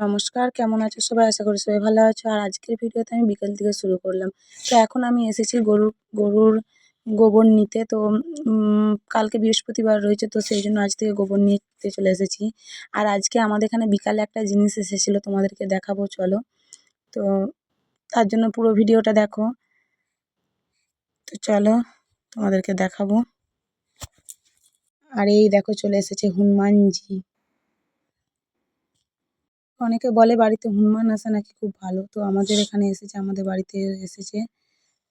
নমস্কার, কেমন আছো সবাই? আশা করি সবাই ভালো আছো। আর আজকের ভিডিওতে আমি বিকেল থেকে শুরু করলাম। তো এখন আমি এসেছি গরুর গরুর গোবর নিতে। তো কালকে বৃহস্পতিবার রয়েছে, তো সেই জন্য আজ থেকে গোবর নিতে চলে এসেছি। আর আজকে আমাদের এখানে বিকালে একটা জিনিস এসেছিল, তোমাদেরকে দেখাবো, চলো। তো, তার জন্য পুরো ভিডিওটা দেখো। তো চলো, তোমাদেরকে দেখাবো। আর এই দেখো, চলে এসেছে হনুমানজি। অনেকে বলে বাড়িতে হনুমান আসা নাকি খুব ভালো। তো আমাদের এখানে এসেছে আমাদের বাড়িতে এসেছে।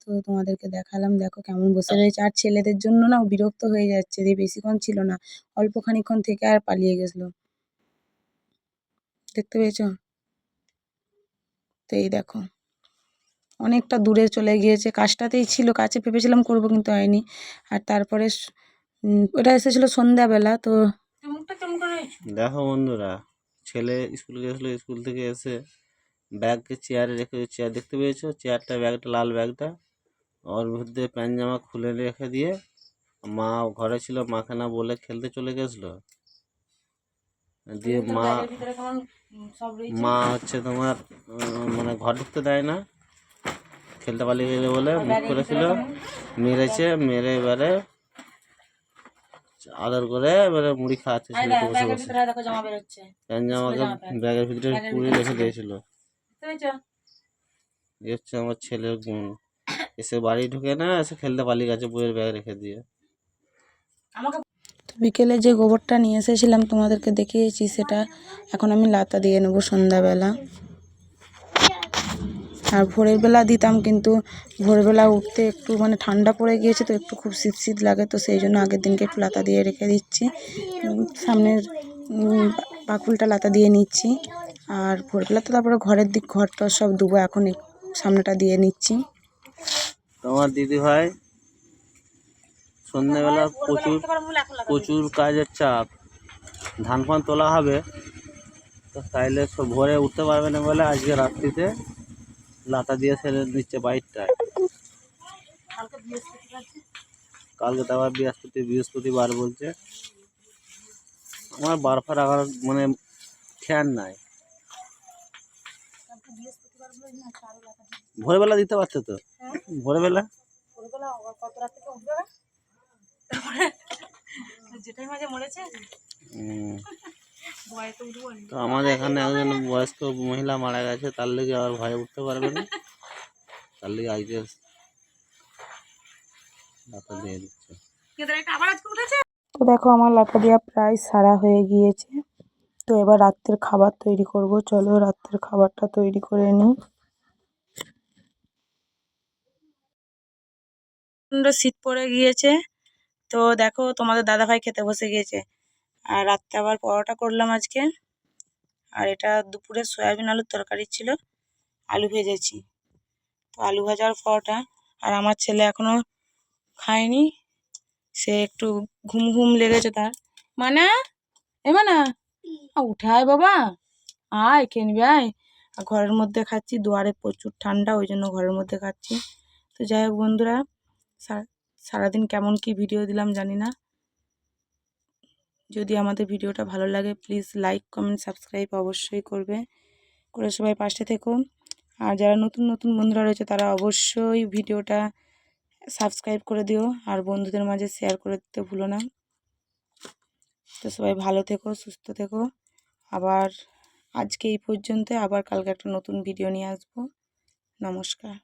তো তোমাদেরকে দেখালাম দেখো কেমন বসে রয়েছে। আর ছেলেদের জন্য না ও বিরক্ত হয়ে যাচ্ছে যে বেশিক্ষণ ছিল না অল্প খানিক্ষণ থেকে আর পালিয়ে গেছিল। দেখতে পেয়েছ? তো এই দেখো অনেকটা দূরে চলে গিয়েছে। কাজটাতেই ছিল কাছে ভেবেছিলাম করব কিন্তু হয়নি। আর তারপরে ওটা এসেছিল সন্ধ্যাবেলা তো দেখো বন্ধুরা ছেলে স্কুল গেছিল স্কুল থেকে এসে ব্যাগকে চেয়ারে রেখে চেয়ার দেখতে পেয়েছ? চেয়ারটা ব্যাগটা লাল ব্যাগটা। ওর মধ্যে প্যান্ট জামা খুলে রেখে দিয়ে মা ঘরে ছিল মাকে না বলে খেলতে চলে গেছিল। দিয়ে মা মা হচ্ছে তোমার মানে ঘর ঢুকতে দেয় না। খেলতে পালিয়ে গেলে বলে মুখ করেছিল। মেরেছে মেরে এবারে আদর করে এবারে মুড়ি খাওয়াচ্ছে ছেলেকে বসে বসে। জামাকে ব্যাগের ভিতরে পুড়ে রেখে দিয়েছিল। এই হচ্ছে আমার ছেলের গুণ এসে বাড়ি ঢুকে না এসে খেলতে পালিয়ে গেছে বইয়ের ব্যাগ রেখে দিয়ে। তো বিকেলে যে গোবরটা নিয়ে এসেছিলাম তোমাদেরকে দেখিয়েছি সেটা এখন আমি লাতা দিয়ে নেব সন্ধ্যাবেলা। আর ভোরের বেলা দিতাম কিন্তু ভোরবেলা উঠতে একটু মানে ঠান্ডা পড়ে গিয়েছে তো একটু খুব শীত শীত লাগে তো সেই জন্য আগের দিনকে একটু লাতা দিয়ে রেখে দিচ্ছি। সামনের পাকুলটা লাতা দিয়ে নিচ্ছি। আর ভোরবেলা তো তারপরে ঘরের দিক ঘরটা সব দুবো এখন সামনেটা দিয়ে নিচ্ছি। তোমার দিদি ভাই সন্ধ্যাবেলা প্রচুর প্রচুর কাজের চাপ। ধান ফান তোলা হবে, তো তাইলে ভোরে উঠতে পারবে না বলে আজকে রাত্রিতে লাতা দিয়ে ছেড়ে দিচ্ছে বাইরটায়। কালকে তো আবার বৃহস্পতি বৃহস্পতিবার বলছে। আমার বার ফার আগার মানে খেয়াল নাই। ভোরবেলা দিতে পারছ তো? ভোরবেলা? যেটাই মাঝে মরেছে তো আমাদের এখানে একজন বয়স্ক মহিলা মারা গেছে তার লেগে আর ভয়ে উঠতে পারবে না। তার লেগে আজকে দিয়ে দিচ্ছে। তো দেখো আমার লাটা দেওয়া প্রায় সারা হয়ে গিয়েছে। তো এবার রাত্রের খাবার তৈরি করব। চলো রাত্রের খাবারটা তৈরি করে নিই। শীত পড়ে গিয়েছে। তো দেখো তোমাদের দাদাভাই খেতে বসে গিয়েছে। আর রাত্রে আবার পরোটা করলাম আজকে। আর এটা দুপুরে সয়াবিন আলুর তরকারি ছিল, আলু ভেজেছি। তো আলু ভাজার পরোটা, আর আমার ছেলে এখনও খায়নি, সে একটু ঘুম ঘুম লেগেছে তার। মানা, এ মানা উঠায় বাবা, আয়, খেয়ে নিবি, আয়। আর ঘরের মধ্যে খাচ্ছি, দুয়ারে প্রচুর ঠান্ডা, ওই জন্য ঘরের মধ্যে খাচ্ছি। তো যাই হোক বন্ধুরা সারাদিন কেমন কি ভিডিও দিলাম জানি না। যদি আমাদের ভিডিওটা ভালো লাগে প্লিজ লাইক কমেন্ট সাবস্ক্রাইব অবশ্যই করবে। করে সবাই পাশে থেকো। আর যারা নতুন নতুন বন্ধুরা রয়েছে, তারা অবশ্যই ভিডিওটা সাবস্ক্রাইব করে দিও। আর বন্ধুদের মাঝে শেয়ার করে দিতে ভুলো না। তো সবাই ভালো থেকো, সুস্থ থেকো। আবার আজকে এই পর্যন্ত, আবার কালকে একটা নতুন ভিডিও নিয়ে আসব। নমস্কার।